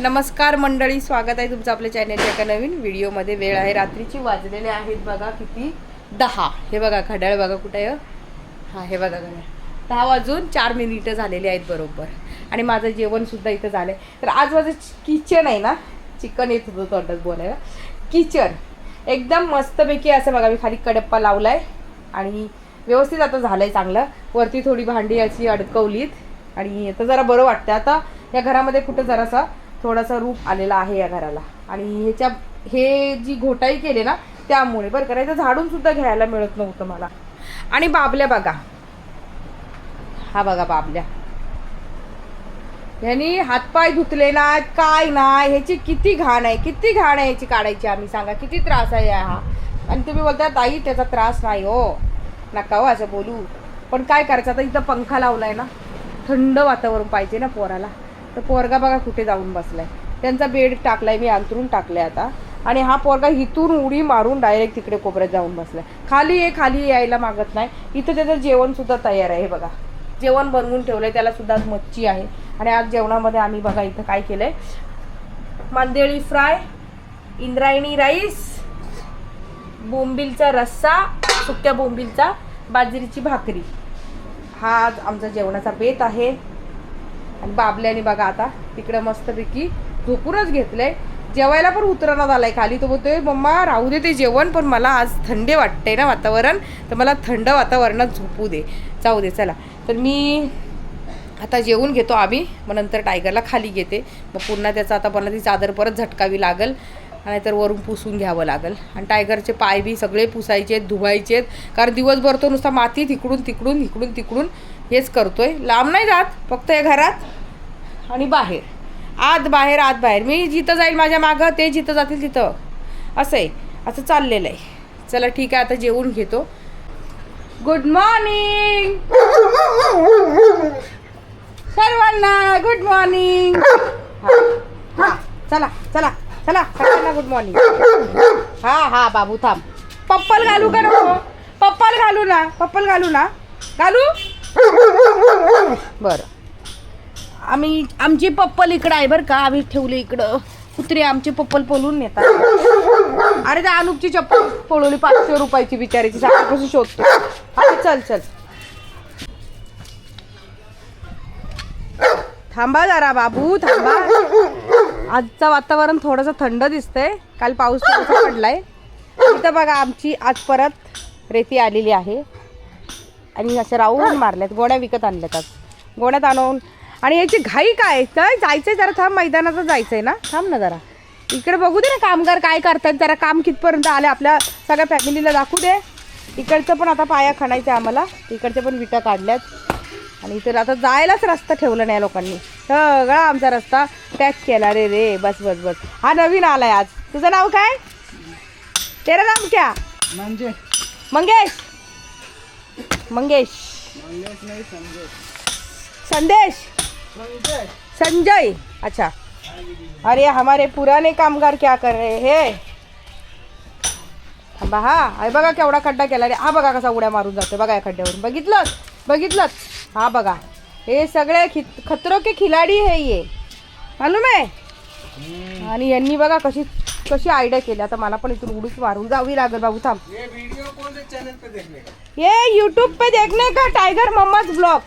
नमस्कार मंडळी स्वागत आहे तुमचं आपल्या चॅनलच्या एका नवीन व्हिडिओमध्ये. वेळ आहे रात्रीची वाजलेले आहेत बघा किती? दहा. हे बघा घड्याळ बघा कुठे आहे? हां हे बघा घड्याळ दहा वाजून चार मिनिटं झालेली आहेत बरोबर. आणि माझं जेवणसुद्धा इथं झालं आहे तर आज माझं किचन आहे ना? चिकन येत होतं तोंडात बोलायला. किचन एकदम मस्तपैकी असं बघा मी खाली कडप्पा लावला आहे आणि व्यवस्थित आता झालं आहे चांगलं. वरती थोडी भांडी अशी अडकवलीत आणि आता जरा बरं वाटतं आता या घरामध्ये कुठं जरासा थोडासा रूप आलेला आहे या घराला. आणि ह्याच्या हे जी घोटाई केली ना त्यामुळे. बरं करायचं झाडून सुद्धा घ्यायला मिळत नव्हतं मला. आणि बाबल्या बघा. हा बघा बाबल्या. ह्यानी हातपाय धुतले ना काय नाही ह्याची किती घाण आहे किती घाण आहे ह्याची काढायची आम्ही सांगा किती त्रास आहे हा. आणि तुम्ही बोलता ताई त्याचा त्रास नाही हो. नका हो असं बोलू. पण काय करायचं आता इथं पंखा लावलाय ना थंड वातावरण पाहिजे ना पोराला. तर पोरगा बघा कुठे जाऊन बसलाय. त्यांचा बेड टाकलाय मी अंतरून टाकलाय आता. आणि हा पोरगा इथून उडी मारून डायरेक्ट तिकडे कोपऱ्यात जाऊन बसलाय. खाली ये खाली यायला मागत नाही. इथं त्याचं जेवण सुद्धा तयार आहे बघा. जेवण बनवून ठेवलंय त्याला सुद्धा आज मच्छी आहे. आणि आज जेवणामध्ये आम्ही बघा इथं काय केलंय. मांदेळी फ्राय इंद्रायणी राईस बोंबिलचा रस्सा सुक्या बोंबिलचा बाजरीची भाकरी. हा आज आमचा जेवणाचा बेत आहे. आणि बाबल्याने बघा आता तिकडं मस्तपैकी झोपूनच घेतलंय. जेवायला पण उतरणार आलाय खाली. तो बोलतोय मम्मा राहू दे ते जेवण पण मला आज थंडे वाटतंय ना वातावरण तर मला थंड वातावरणात झोपू दे. जाऊ दे चला. तर मी आता जेवून घेतो आम्ही मग नंतर टायगरला खाली घेते. मग पुन्हा त्याचा आता मला ती चादर परत झटकावी लागल नाहीतर वरून पुसून घ्यावं लागेल. आणि टायगरचे पाय बी सगळे पुसायचे आहेत धुवायचे आहेत कारण दिवसभर तो नुसता माती तिकडून तिकडून इकडून तिकडून हेच करतो आहे लांब नाही जात फक्त या घरात आणि बाहेर. आत बाहेर आत बाहेर. मी जिथं जाईल माझ्या मागं ते जिथं जातील तिथं. असं आहे असं चाललेलं आहे चला ठीक आहे आता जेवून घेतो. गुड मॉर्निंग सर्वांना गुड मॉर्निंग हा चला चला चला. सगळ्यांना गुड मॉर्निंग हा हा बाबू थांब. पप्पल घालू का नको? पप्पल घालू ना पप्पल घालू ना. घालू? बरं. आम्ही आमची पप्पल इकडं आहे बरं का आम्ही ठेवले इकडं. कुत्रे आमचे पप्पल पळून नेतात. अरे त्या अनुपची चप्पल पळवली पाचशे रुपयाची बिचारीची सकाळपासून शोधतो. अरे चल चल. थांबा जरा बाबू थांबा. आजचं वातावरण थोडंसं थंड दिसतंय. काल पाऊस पडलाय. इथं बघा आमची आज परत रेती आलेली आहे. आणि अशा राऊंड मारल्यात गोण्या विकत आणल्यात आज. गोण्यात आणून आणि याची घाई काय? काय जायचंय जरा थांब मैदानातच जायचंय ना. थांब ना जरा. इकडे बघू दे ना कामगार काय करतात जरा काम कितपर्यंत आले आपल्या सगळ्या फॅमिलीला दाखवू दे. इकडचं पण आता पाया खणायचं आम्हाला. इकडच्या पण विटा काढल्यात. आणि इथे आता जायलाच रस्ता ठेवला नाही लोकांनी. सगळा आमचा रस्ता पॅक केला रे रे बस बस बस. हा नवीन आलाय आज. तुझं नाव काय? तेरा नाम क्या म्हणजे मंगेश! मंगेश. संदेश. संजय. अच्छा. अरे हमारे पुराने कामगार क्या कर रहे हैं? थांबा हा. अरे बघा केवढा खड्डा केला. रे हा बघा कसा उड्या मारून जातो बघा या खड्ड्यावरून. बघितलं बघितलं हा बघा. हे सगळे खि खतरो के खिलाडी है ये. मालूम आहे? आणि यांनी बघा कशी कशी आयडिया केली? आता मला पण इथून उडीच मारून जावी लागेल बाबू थांब. ये वीडियो कौन से चैनल पे देखने का? ये यूट्यूब पे देखने का? टाइगर मम्माज ब्लॉग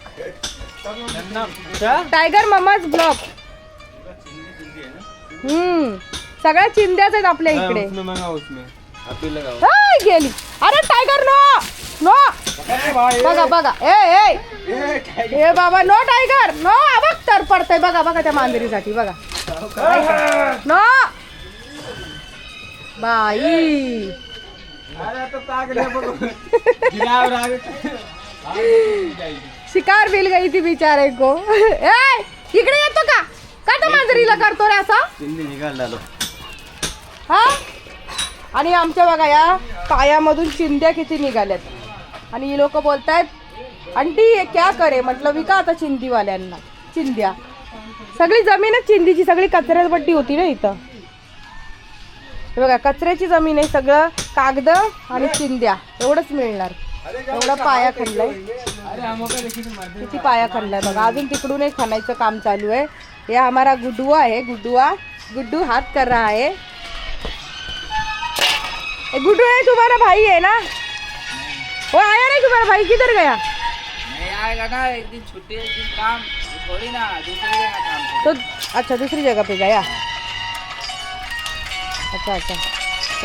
क्या टायगर मम्माज ब्लॉग हम्म. सगळ्या चिंध्याच आहेत आपल्या इकडे. गेली. अरे टायगर नो नो बघा बघा. ए ए. ए बाबा नो टायगर नो बघ तर पडतंय. बघा बघा त्या मांजरीसाठी. बघा. नो बाई. तो शिकार मिल गई थी बिचारे को. ए इकडे येतो का? का त्या मांजरीला करतो रे असा. हा? आणि आमच्या बघा या पायामधून चिंध्या किती निघाल्यात. आणि ही लोक बोलतायत आंटी ये क्या करे? म्हटलं विका आता चिंदीवाल्यांना चिंध्या सगळी जमीनच चिंदीची सगळी कचऱ्यात पट्टी होती ना इथं. हे बघा कचऱ्याची जमीन आहे सगळं कागद आणि चिंध्या एवढंच मिळणार. एवढा पाया खणलाय किती पाया खणलाय बघा. अजून तिकडूनही खणायचं काम चालू आहे. ये हमारा गुड्डुआ है गुड्डुआ गुड्डू हाथ कर रहा है ए, गुड्डू है तुम्हारा भाई है ना? वो आया नहीं तुम्हारा भाई किधर गया? नहीं आएगा ना एक दिन छुट्टी एक दिन काम. थोड़ी ना दूसरी जगह काम तो अच्छा दूसरी जगह पे गया. अच्छा अच्छा.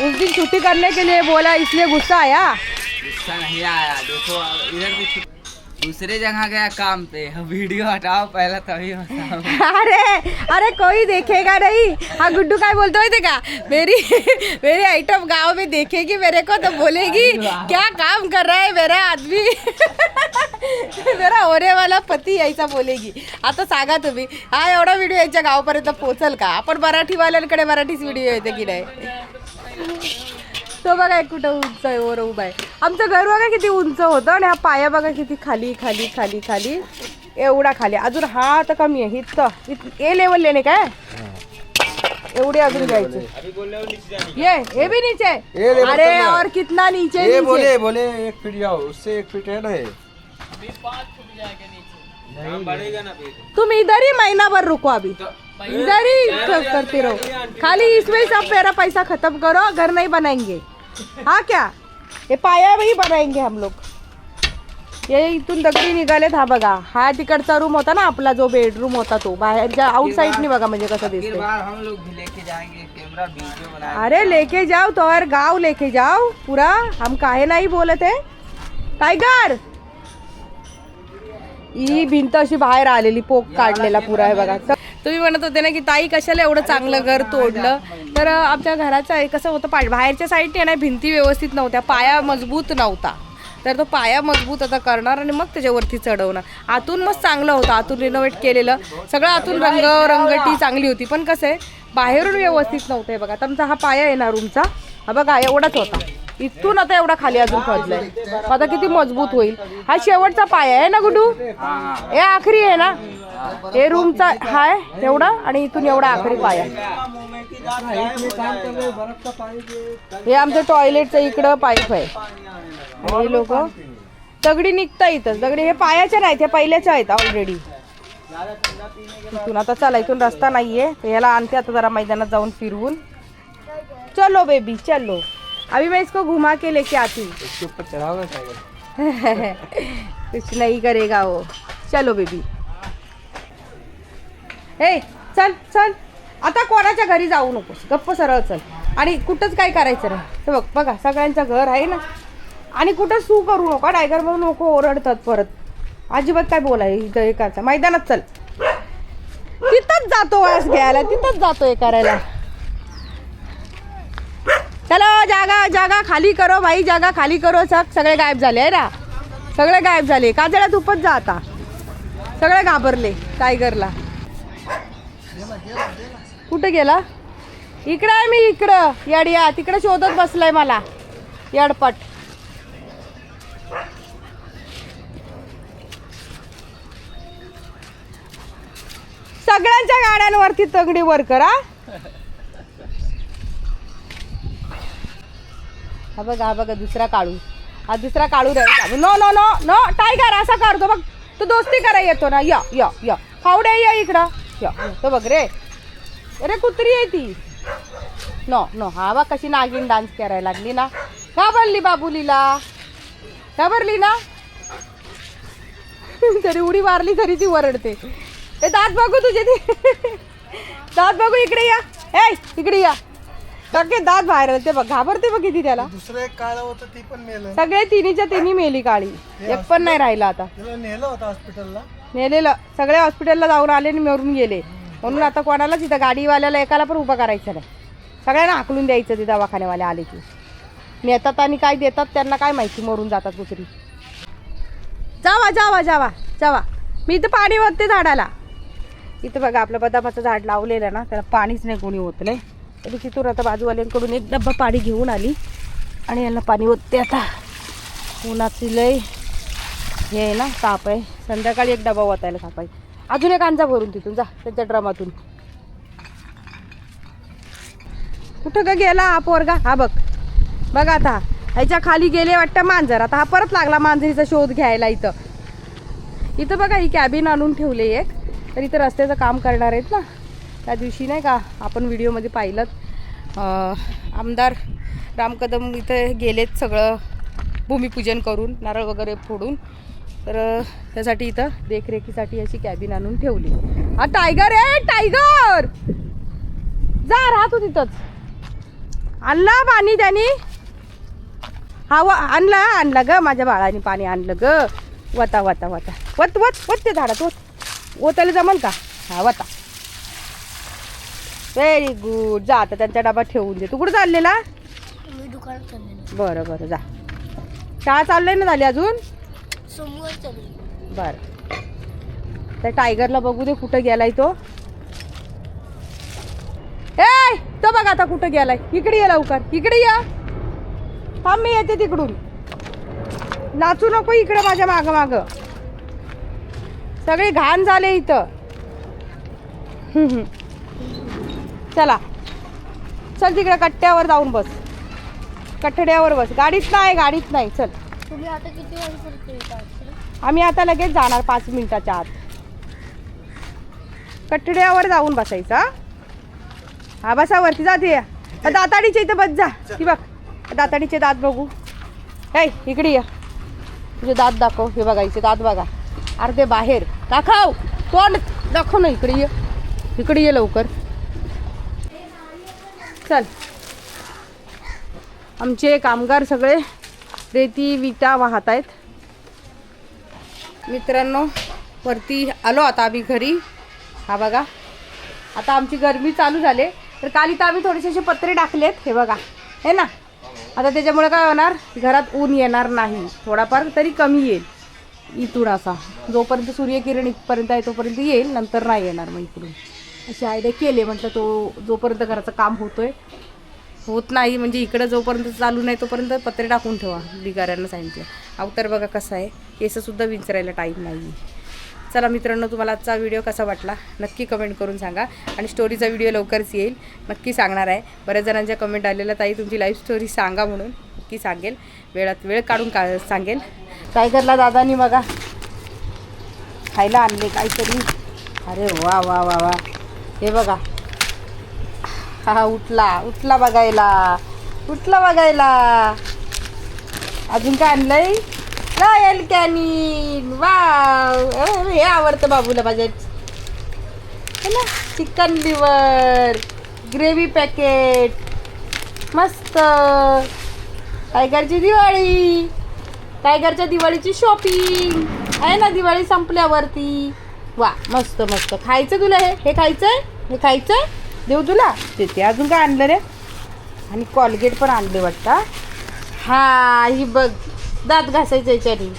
उस दिन छुट्टी करने के लिए बोला इसलिए गुस्सा आया? गुस्सा नहीं आया देखो इधर भी दूसरे जगह गया काम पे। वीडियो हटाओ पहले तभी अरे अरे कोई देखेगा नहीं। हाँ गुड्डू काय बोलते होते का? मेरी मेरी आइटम गांव में देखेगी मेरे को तो बोलेगी क्या काम कर रहा है मेरा आदमी? मेरा होने वाला पती ऐसा बोलेगी। आता सांगा तुम्ही। हा एवढा व्हिडिओ याच्या गावापर्यंत पोचल का? आपण मराठीवाल्यांकडे मराठीच व्हिडिओ येते की नाही? तो बघा एक कुठं उंच आहे वर उभा आहे. आमचं घर बघा किती उंच होतं आणि हा पाया बघा किती खाली खाली खाली खाली. एवढा खाली. अजून हा तर कमी आहे. इथं. इत- ए लेवल लेणे काय? एवढे अजून घ्यायचे. ये हे भी नीचे. ये अरे ना। और कितना नीचे ये नीचे. बोले बोले एक फीट जाओ. उससे एक फीट है ना ये? तुम इधर ही महीना भर रुको अभी. इधर ही क- करते रहो. खाली इसमें सब मेरा पैसा खत्म करो घर नहीं बनाएंगे. हाँ क्या? ये पाया ही बनाएंगे हम लोग। ये इथून दगडी निघालेत हा बघा. हा तिकडचा रूम होता ना आपला जो बेडरूम होता तो. बाहेरच्या आउटसाईडनी बघा म्हणजे कसं फिर दिसतंय. बार हम लोग भी लेके जाएंगे कैमरा वीडियो बनाएंगे. अरे लेके जाओ तो और गाव लेके जाओ पूरा. हम काहे नाही बोलत आहे टायगर ही भिंत अशी बाहेर आलेली पोक काढलेला पुरा आहे बघा. तुम्ही म्हणत होते ना की ताई कशाला एवढं चांगलं घर तोडलं? तर आमच्या घराचं आहे कसं होतं पा बाहेरच्या साईडने ना भिंती व्यवस्थित नव्हत्या पाया मजबूत नव्हता. तर तो पाया मजबूत आता करणार आणि मग त्याच्यावरती चढवणार. आतून मस्त चांगलं होतं आतून रिनोव्हेट केलेलं. सगळं आतून रंग रंगटी चांगली होती. पण कसं आहे बाहेरून व्यवस्थित नव्हतं हे बघा. आता आमचा हा पाया आहे ना रूमचा हा बघा एवढाच होता. इथून आता एवढा खाली अजून खोदलाय मग आता किती मजबूत होईल. हा शेवटचा पाया आहे ना गुडू? हे आखरी आहे ना? हे रूमचा हा आहे एवढा आणि इथून एवढा आखरी पाया. हे आमचं टॉयलेटचं इकडं पाईप आहे. आणि हे लोक दगडी निघता इथं. दगडी हे पायाच्या नाहीत हे पहिल्याच्या आहेत ऑलरेडी इथून आता चला इथून रस्ता नाहीये. तर याला आणते आता जरा मैदानात जाऊन फिरवून. चलो बेबी चलो. अभी मैं इसको घुमा के लेके आती. हूँ कुछ नहीं करेगा वो. चलो बेबी हे चल चल. आता कोणाच्या घरी जाऊ नकोस. गप्प सरळ चल. आणि कुठंच काय करायचं नाही. हे बघ बघा सगळ्यांचं घर आहे ना? आणि कुठं सू करू नका टायगर म्हणून नको ओरडतात परत. अजिबात काय बोलाय हे करायचं. मैदानात चल. तिथंच जातो वास घ्यायला तिथंच जातो हे करायला. चलो जागा जागा खाली करो भाई जागा खाली करो. सग सगळे गायब झाले आहे ना? सगळे गायब झाले. काजळ्यात उपच जा आता. सगळे घाबरले टायगरला. कुठं गेला? इकडं आहे मी इकडं. याडिया तिकडं शोधत बसलाय मला. यडपट. सगळ्यांच्या गाड्यांवरती तगडी वर करा हा. बघा हा बघा दुसरा काळू हा दुसरा काळू रे no no no no. Tiger असा करतो बघ तू दोस्ती करा येतो ना. या या या. खावड्या या इकडं. या तो बघ रे. अरे कुत्री आहे ती. नो नो हा बघ कशी नागिन डान्स करायला लागली ना. घाबरली बाबुलीला घाबरली ना? तरी उडी मारली तरी ती वरडते. ए दात बघू तुझे ते. दात बघू इकडे या. ए इकडे या. सगळे दात बाहेर आले. ते बघ घाबरते बघ किती त्याला. दुसरं एक काळं होतं ती पण मेलं. सगळे तिन्हीच्या तिन्ही मेली काळी. एक पण नाही राहिला आता. तिला नेलं होतं हॉस्पिटलला. नेलेलं. सगळे हॉस्पिटलला जाऊन आले आणि मरून गेले. म्हणून आता कोणालाच इथं गाडीवाल्याला एकाला पण उभा करायचं नाही. सगळ्यांना हाकलून द्यायचं ते दवाखान्यावाले आले की. नेतात आणि काय देतात त्यांना काय माहिती मरून जातात कुत्री जावा जावा जावा जावा. मी इथं पाणी ओतते झाडाला. इथं बघा आपलं बदामाचं झाड लावलेलं ना त्याला पाणीच नाही कोणी ओतलं आहे. तरी तिथून आता बाजूवाल्यांकडून एक डब्बा पाणी घेऊन आली. आणि यांना पाणी ओतते आता. उन्हाची लय हे आहे ना ताप आहे. संध्याकाळी एक डबा ओतायला ताप आहे. अजून एक आणजा भरून तिथून जा त्यांच्या ड्रमातून. कुठं का गेला हा पोरगा? हा बघ. बघ आता ह्याच्या खाली गेले वाटतं मांजर. आता हा परत लागला मांजरीचा शोध घ्यायला इथं. इथं बघा ही कॅबिन आणून ठेवले एक. तर इथं रस्त्याचं काम करणार आहेत ना. त्या दिवशी नाही का आपण व्हिडिओमध्ये पाहिलं आमदार राम कदम इथं गेलेत सगळं. भूमिपूजन करून नारळ वगैरे फोडून. तर त्यासाठी इथं देखरेखीसाठी अशी कॅबिन आणून ठेवली. हा टायगर आहे टायगर जा राहतो तिथंच. आणला पाणी त्याने. हा व आणला आणला ग माझ्या बाळाने पाणी आणलं ग. वता वता वता. वत वत वत ते झाडात वत. ओतायला जमल का? हा वता. व्हेरी गुड जा आता त्यांचा डबा ठेवून दे. तू कुठं चाललेलो. बरं बरं जा. शाळा चाललंय ना झाली अजून? समोर त्या टायगरला बघू दे कुठं गेलाय तो. ए तो बघ आता कुठं गेलाय. इकडे ये लवकर. इकडे या. थांब मी येते तिकडून. नाचू नको इकडे माझ्या माग माग. सगळे घाण झाले इथं. हम्म, हम्म. चला. चल तिकडे कट्ट्यावर जाऊन बस. कठड्यावर बस. गाडीत नाही गाडीत नाही. चल. तुम्ही आता किती वाजेपर्यंत आम्ही आता लगेच जाणार पाच मिनिटाच्या आत. कठड्यावर जाऊन बसायचं हा? हा बसा वरती जाते दाताडीच्या इथं बस जा. ती बघ दाताडीचे दात बघू. ऐ इकडे ये. तुझे दात दाखव. हे बघायचे दात बघा. अर्धे बाहेर. दाखव. तोंड दाखव ना इकडे ये. इकडे ये लवकर. चल. आमचे कामगार सगळे रेती विटा वाहत आहेत मित्रांनो वरती आलो आता आम्ही घरी. हा बघा. आता आमची गरमी चालू झाले. तर काल इथं आम्ही थोडेसे असे पत्रे टाकलेत. हे बघा. हे ना? आता त्याच्यामुळे काय होणार? घरात ऊन येणार नाही. थोडाफार तरी कमी येईल. इथून असा. जोपर्यंत सूर्यकिरण इथपर्यंत आहे तोपर्यंत येईल. नंतर नाही येणार मग इकडून. अशी आयडिया केले. म्हटलं तो जोपर्यंत घराचं काम होतोय होत नाही म्हणजे इकडं जोपर्यंत चालू नाही तोपर्यंत पत्रे टाकून ठेवा बिगाऱ्यांना सांगितलं अवतार बघा कसं आहे केसंसुद्धा विंचरायला टाईम नाही चला मित्रांनो तुम्हाला आजचा व्हिडिओ कसा वाटला नक्की कमेंट करून सांगा आणि स्टोरीचा व्हिडिओ लवकरच येईल. नक्की सांगणार आहे. बऱ्याच जणांच्या कमेंट आलेल्या ताई तुमची लाईफ स्टोरी सांगा म्हणून. नक्की सांगेल. वेळात वेळ काढून का सांगेल. टायगरला दादानी बघा. खायला आणले काहीतरी. अरे वा वा वा वा. हे बघा. हा उठला. उठला बघायला. उठला बघायला. अजून काय आणलंय? Royal Canin wow. हे आवडतं बाबूला माझ्या. ना चिकन लिव्हर. Gravy packet. मस्त. टायगरची दिवाळी. टायगरच्या दिवाळीची शॉपिंग. आहे ना दिवाळी संपल्यावरती. वा मस्त मस्त. खायचं तुला हे? हे खायचं हे खायचं देऊ तुला? ते ते अजून काय आणलं रे? आणि कॉलगेट पण आणले वाटतं हा? ही बघ दात घासायचं याच्याने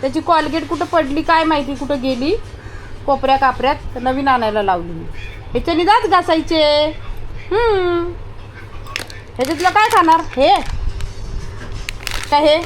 त्याची कॉलगेट कुठं पडली काय माहिती कुठं गेली? कोपऱ्या कापऱ्यात नवीन आणायला लावली मी. ह्याच्याने दात घासायचे. ह्याच्यातलं काय खाणार? हे. काय हे?